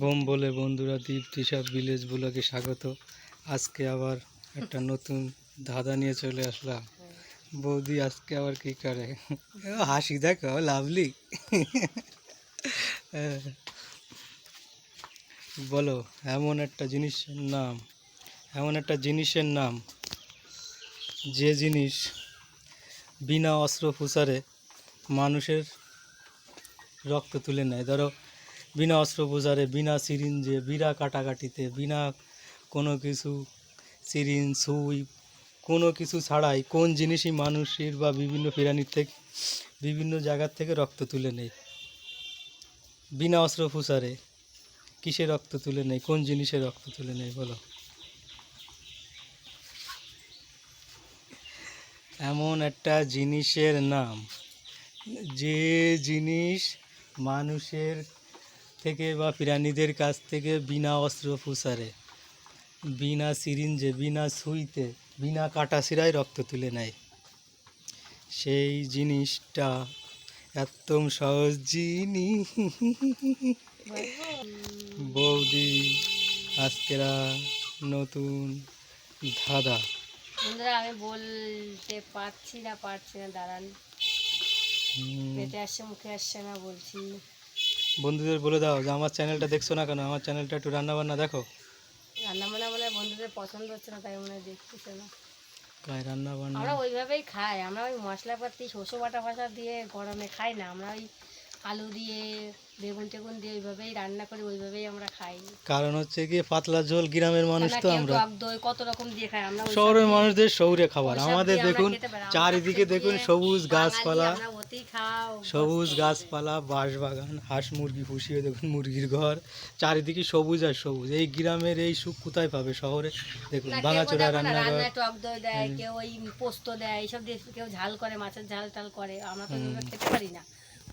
Bomb বলে বন্ধুরা দীপ Trisha village ব্লগে স্বাগত। আজকে আবার একটা নতুন ধাঁধা নিয়ে চলে আসলাম। বৌদি আজকে আবার কি করে? হাসি দেখো লাভলি। বলো এমন একটা জিনিসের নাম এমন একটা জিনিসের নাম যে জিনিস বিনা অস্ত্র ফুসারে মানুষের রক্ত তুলে নেয়। ধরো বিনা অস্ত্রোপচারে, বিনা সিরিঞ্জে, বিনা কাটাকাটিতে, বিনা কোনো কিছু সিরিঞ্জ, সুই, কোনো কিছু ছাড়াই কোন জিনিসই মানুষের বা বিভিন্ন প্রাণীর থেকে, বিভিন্ন জায়গার থেকে রক্ত তুলে নেয়। বিনা অস্ত্রোপচারে কিসে রক্ত তুলে নেয়? কোন জিনিসের রক্ত তুলে নেয়? বলো। এমন একটা জিনিসের নাম, যে জিনিস মানুষের থেকে বা প্রাণীদের কাছ থেকে বিনা অস্ত্র ফুসারে বিনা সিরিঞ্জে বিনা সুইতে বিনা কাটা সিরায় রক্ত তুলে নেয়। সেই জিনিসটা একদম সহজ জিনিস। বৌদি আজকেরা নতুন ধাঁধা। বন্ধুরা আমি বলতে পারছি না পারছি না দাঁড়ান। পেটে আসছে মুখে আসছে না বলছি। বন্ধুদের বলে দাও যে আমার চ্যানেলটা দেখছ না কেন? আমার চ্যানেলটা একটু রান্না বান্না দেখো। রান্না বান্না মনে বন্ধুদের পছন্দ হচ্ছে না তাই মনে দেখতেছে না। কায় রান্না বান্না আমরা ওইভাবেই খাই। আমরা ওই মশলাপাতি শস্য বাটা ফাটা দিয়ে গরমে খাই না। আমরা ওই আলু দিয়ে বেগুন টেগুন দিয়ে ওইভাবেই রান্না করি ওইভাবেই আমরা খাই। কারণ হচ্ছে কি পাতলা ঝোল গ্রামের মানুষ তো আমরা। দই কত রকম দিয়ে খাই আমরা শহরের মানুষদের শহুরে খাবার। আমাদের দেখুন চারিদিকে দেখুন সবুজ গাছপালা। সবুজ গাছপালা বাঁশ বাগান হাঁস মুরগি পুষিয়ে দেখুন মুরগির ঘর। চারিদিকে সবুজ আর সবুজ। এই গ্রামের এই সুখ কোথায় পাবে শহরে? দেখুন ভাঙাচোরা দেখো না, রান্নাঘর। রান্নায় টক দই দেয় কেউ ওই পোস্ত দেয় এইসব দিয়ে কেউ ঝাল করে মাছের ঝাল টাল করে। আমরা তো খেতে পারি না।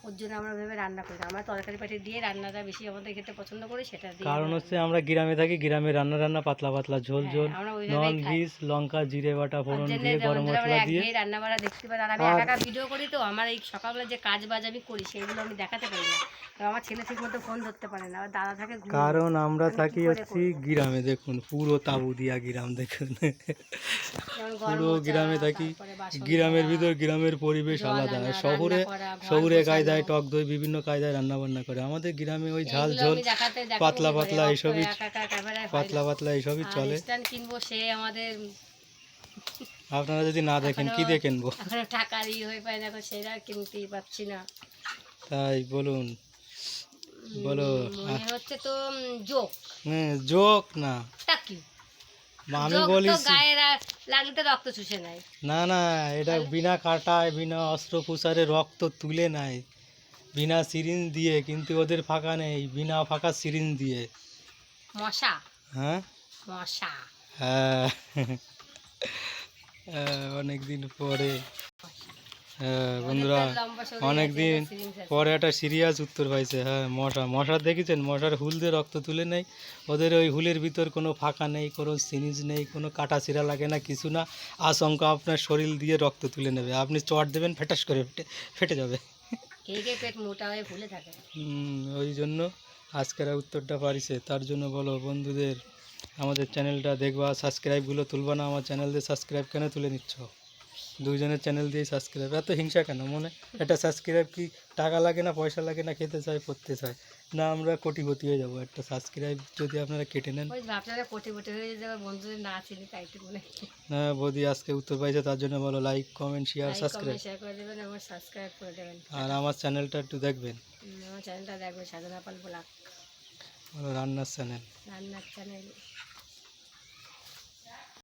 ওর জন্য আমরা ভেবে রান্না করি। আমরা তরকারি পাটি দিয়ে রান্নাটা বেশি আমাদের খেতে পছন্দ করি সেটা দিয়ে কারণ হচ্ছে আমরা গ্রামে থাকি গ্রামে রান্না রান্না পাতলা পাতলা ঝোল হ্যাঁ, ঝোল নন ভিজ লঙ্কা জিরে বাটা ফোড়ন দিয়ে গরম মশলা দিয়ে। রান্না বাড়া দেখতে পারি আর আমি একা ভিডিও করি তো আমার এই সকালবেলা যে কাজ বাজ আমি করি সেগুলো আমি দেখাতে পারি না। আমার ছেলে ঠিক মতো ফোন ধরতে পারে না দাদা থাকে কারণ আমরা থাকি করে হচ্ছি গ্রামে দেখুন পুরো তাবু দিয়া গ্রাম দেখুন। পুরো গ্রামে থাকি গ্রামের ভিতর গ্রামের পরিবেশ আলাদা। শহরে শহুরে গোছানো। কায়দায় টক দই বিভিন্ন কায়দায় রান্না বান্না করে। আমাদের গ্রামে ওই ঝাল ঝোল পাতলা পাতলা এইসবই পাতলা পাতলা এইসবই চলে। কিনবো সে আমাদের আপনারা যদি না দেখেন কি দিয়ে কিনবো? টাকার ই হয়ে পায় এখন সেটা কিনতেই পারছি না। তাই বলুন বলো হচ্ছে তো জোক। হ্যাঁ জোক না। আমি বলি লাগলে রক্ত চুষে নেয়। না না এটা বিনা কাটায় বিনা অস্ত্র প্রচারে রক্ত তুলে নেয়। বিনা সিরিঞ্জ দিয়ে কিন্তু ওদের ফাঁকা নেই বিনা ফাঁকা সিরিঞ্জ দিয়ে। মশা? হ্যাঁ? মশা। হ্যাঁ। অনেক দিন পরে। হ্যাঁ বন্ধুরা অনেক দিন পরে একটা সিরিয়াস উত্তর পাইছে হ্যাঁ মশা। মশা দেখেছেন? মশার হুল দিয়ে রক্ত তুলে নেই। ওদের ওই হুলের ভিতর কোনো ফাঁকা নেই কোনো সিরিজ নেই কোনো কাটা চিরা লাগে না কিছু না। আশঙ্কা আপনার শরীর দিয়ে রক্ত তুলে নেবে। আপনি চট দেবেন ফেটাস করে ফেটে ফেটে যাবে। ওই জন্য আজকের উত্তরটা পারিছে। তার জন্য বলো, বন্ধুদের, আমাদের চ্যানেলটা দেখবা, সাবস্ক্রাইবগুলো তুলবা না, আমার চ্যানেলদের সাবস্ক্রাইব কেন তুলে নিচ্ছ? দুইজনের চ্যানেল দিয়ে সাবস্ক্রাইব এত হিংসা কেন? মনে একটা সাবস্ক্রাইব কি টাকা লাগে না পয়সা লাগে না খেতে চায় পড়তে চায়? না আমরা কোটিপতি হয়ে যাব। একটা সাবস্ক্রাইব যদি আপনারা কেটে নেন। হয়ে যাবে বন্ধুদের না চিনি তাই না বৌদি আজকে উত্তর পাইছে তার জন্য বলো like comment share subscribe share করে দেবেন এবং সাবস্ক্রাইব করে দেবেন। আর আমার চ্যানেলটা একটু দেখবেন। আমার চ্যানেলটা দেখবেন সাধনা পাল ব্লগ। রান্নার চ্যানেল রান্নার চ্যানেল